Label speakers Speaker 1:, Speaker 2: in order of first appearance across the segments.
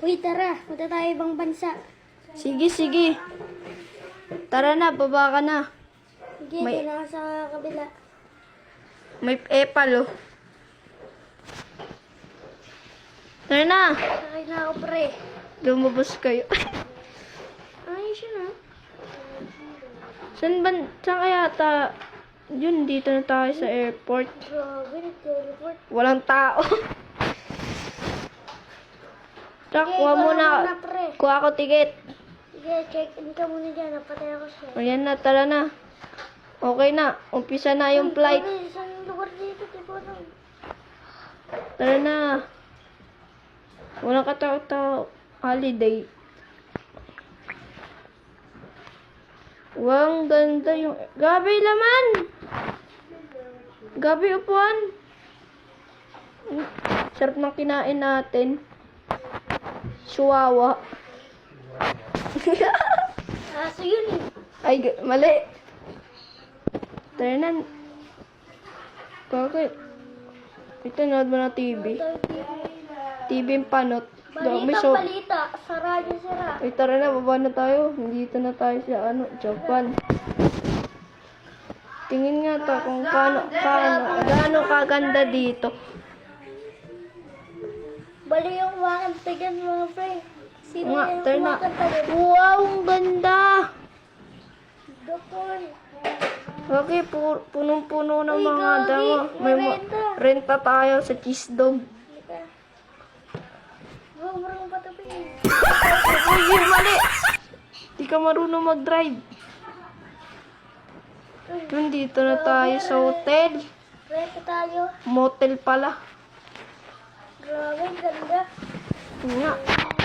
Speaker 1: Uy, tara. Punta tayo ibang bansa.
Speaker 2: Sige, sige. Tara na, baba ka na.
Speaker 1: Sige,
Speaker 2: May-
Speaker 1: kailangan sa kabila.
Speaker 2: May epal, oh. Tara na.
Speaker 1: Sakay na ako, pre.
Speaker 2: Lumabas kayo.
Speaker 1: Ayos yun, ha?
Speaker 2: saan ba, saan kaya ta? Yun, dito na tayo sa airport.
Speaker 1: Grabe, nag-teleport.
Speaker 2: Walang tao. Kuha
Speaker 1: ikaw
Speaker 2: muna.
Speaker 1: na pre.
Speaker 2: Kuha ko ticket.
Speaker 1: Sige, check in ka muna dyan. Napatay ako siya.
Speaker 2: Ayan na, tara na. Okay na. Umpisa na yung flight.
Speaker 1: Pre, isang lugar dito, no?
Speaker 2: Tara na. Walang katao-tao. Holiday. Wow, ganda yung... Gabi laman! Gabi upuan! Sarap ng kinain natin. Chihuahua.
Speaker 1: Aso yun, eh.
Speaker 2: Ay, mali. Tara na. Bakit? Ito, nanood mo ng TV.
Speaker 1: TV.
Speaker 2: Yung panot. Dami
Speaker 1: Balita,
Speaker 2: so...
Speaker 1: balita. Sa radyo, sira.
Speaker 2: Ay, tara na, baba na tayo. Nandito na tayo sa, ano, Japan. Tingin nga to kung paano, paano, gaano kaganda dito.
Speaker 1: Bali yung kumakanta dyan, mga pre. Sino
Speaker 2: Nga,
Speaker 1: yung kumakanta dyan?
Speaker 2: Wow, ang ganda!
Speaker 1: Dokon.
Speaker 2: Okay, pu- punong-puno ng
Speaker 1: Uy,
Speaker 2: mga
Speaker 1: gagi,
Speaker 2: damo. May ma-
Speaker 1: renta.
Speaker 2: renta tayo sa cheese dog.
Speaker 1: Halika. Oh, marunong patapin.
Speaker 2: Uy, mali! Di ka marunong mag-drive. Nandito na tayo sa hotel.
Speaker 1: Renta tayo.
Speaker 2: Motel pala.
Speaker 1: Grabe, ang ganda.
Speaker 2: Yun Nga,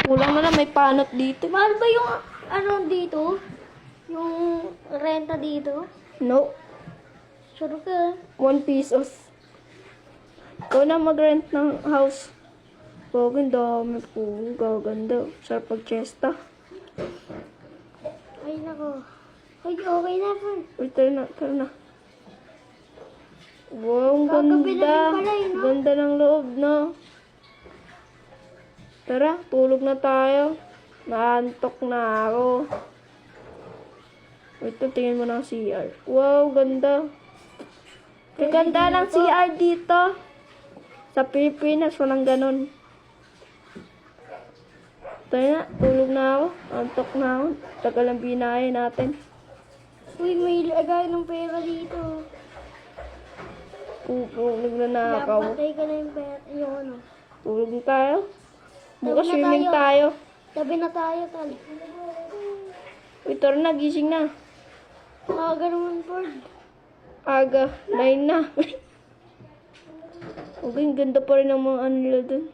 Speaker 2: kulang na lang may panot dito.
Speaker 1: Mahal ba yung ano dito? Yung renta dito?
Speaker 2: No,
Speaker 1: Sure ka?
Speaker 2: one pesos. Ikaw na mag-rent ng house. Pagod, dami po. Gaganda. Sarap pag-chesta.
Speaker 1: Ay, nako. Ay, okay na po.
Speaker 2: Uy, tara na, tara na. Wow, ang ganda.
Speaker 1: pala eh, no?
Speaker 2: Ganda ng loob, no? Tara, tulog na tayo. Naantok na ako. Wait, tingin mo ng CR. Wow, ganda. Kaganda ng CR dito. Sa Pilipinas, walang ganun. Tayo na, tulog na ako. Antok na ako. Tagal ang binahe natin.
Speaker 1: Uy, may lagay ng pera dito.
Speaker 2: Tulog na nakaw.
Speaker 1: Napatay ka na yung pera. Yung ano.
Speaker 2: Tulog na tayo. Bukas
Speaker 1: na
Speaker 2: swimming
Speaker 1: tayo.
Speaker 2: tayo.
Speaker 1: Tabi na tayo, tal.
Speaker 2: Uy, tara na, gising na.
Speaker 1: Aga naman, Ford.
Speaker 2: Aga, 9 na. okay, ang ganda pa rin ng mga ano nila dun.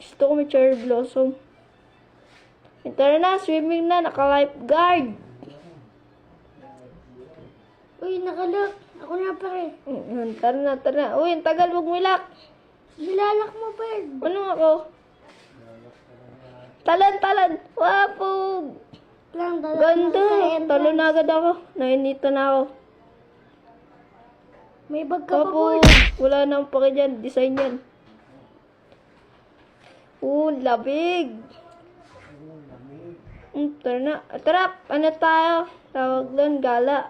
Speaker 2: Gusto ko may cherry blossom. Eh, tara na, swimming na, naka-lifeguard.
Speaker 1: Uy, nakalak. Ako na pare.
Speaker 2: Mm, Tara na, tara na. Uy, ang tagal, wag milak.
Speaker 1: Nilalak mo, Ford.
Speaker 2: Ano ako? Talan, talan. Wapo.
Speaker 1: Lang, dala
Speaker 2: Ganda. Talo na agad ako. Nainita na ako.
Speaker 1: May bag ka Ford.
Speaker 2: wala nang pake dyan. Design yan. Oo, labig. Mm, tara na. Tara, ano tayo? Tawag doon, gala.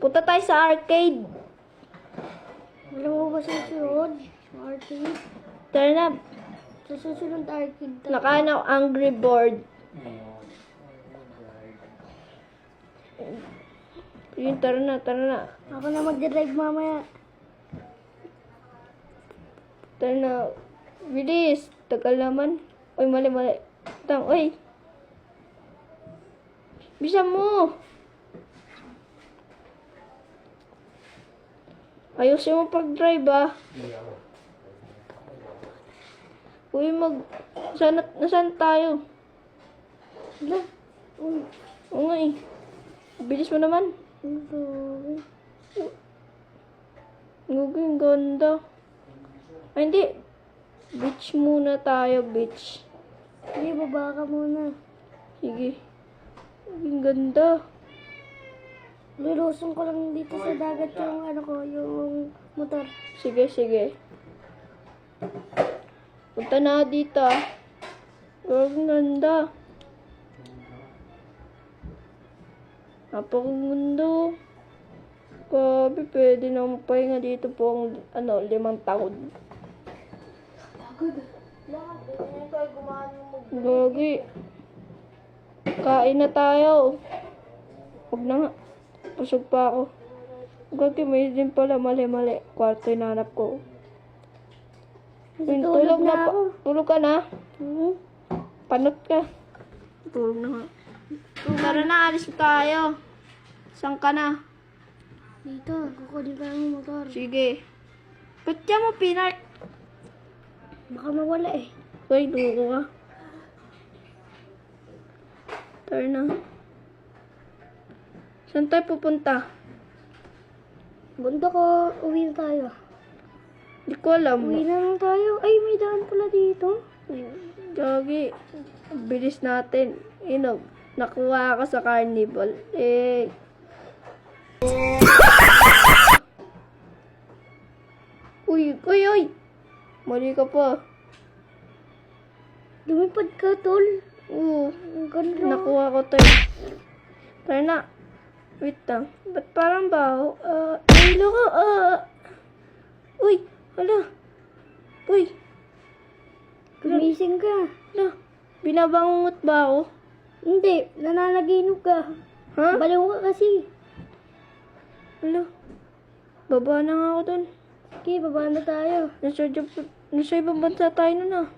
Speaker 2: Punta tayo sa arcade.
Speaker 1: Alam mo ba sa susunod? Arcade.
Speaker 2: Tara na.
Speaker 1: Sa susunod arcade. tayo.
Speaker 2: Nakaano, Angry Board. Yun, tara na, tara na.
Speaker 1: Ako na mag-drive mamaya.
Speaker 2: Tara na. Bilis. Tagal naman. Uy, mali, mali. Tang, uy. Bisa mo. Ayusin mo pag-drive ah. Uy, mag... Saan, nasaan tayo?
Speaker 1: Hala.
Speaker 2: Oo nga eh. Bilis mo naman. Gugu, ang ganda. Ay, hindi. Beach muna tayo, beach.
Speaker 1: Hindi, baba ka muna.
Speaker 2: Sige. Ang ganda.
Speaker 1: Lulusong ko lang dito sa dagat yung ano ko, yung motor.
Speaker 2: Sige, sige. Punta na dito. Ang ganda. Napakaganda. Grabe, pwede na mapahinga dito po ang ano, limang taon. Gagi. Kain na tayo. Huwag na nga. Busog pa ako. Gagi, may din pala mali-mali. Kwarto yung nanap ko.
Speaker 1: Tulog
Speaker 2: tulog na,
Speaker 1: na ako.
Speaker 2: Tulog ka na.
Speaker 1: Hmm?
Speaker 2: Panot ka. Tulog na nga. Tara na, alis tayo. Saan ka na?
Speaker 1: Dito, kukunin pa yung motor.
Speaker 2: Sige. Ba't dyan mo pinark?
Speaker 1: Baka mawala eh.
Speaker 2: Uy, dugo ka. Tara na. Saan tayo pupunta?
Speaker 1: Bunda ko, uwi na tayo.
Speaker 2: Hindi ko alam.
Speaker 1: Uwi na lang tayo. Ay, may daan pala dito.
Speaker 2: Gagi. Bilis natin. Inog. Nakuha ka sa carnival. Eh. uy, uy, uy. Mali ka pa.
Speaker 1: Lumipad ka, tol.
Speaker 2: Oo.
Speaker 1: Ang ganda.
Speaker 2: Nakuha ko to eh. Tara na. Wait lang. Ba't parang baho? Ah, uh, ko. Ah. uy, hala. Uy,
Speaker 1: Gumising ka.
Speaker 2: hala. Binabangungot ba ako?
Speaker 1: Hindi, nananaginip ka.
Speaker 2: Ha?
Speaker 1: Baliw ka kasi.
Speaker 2: Hala. Baba na nga ako dun.
Speaker 1: Okay, baba na tayo.
Speaker 2: Nasa, Jap- nasa ibang bansa tayo nun ah.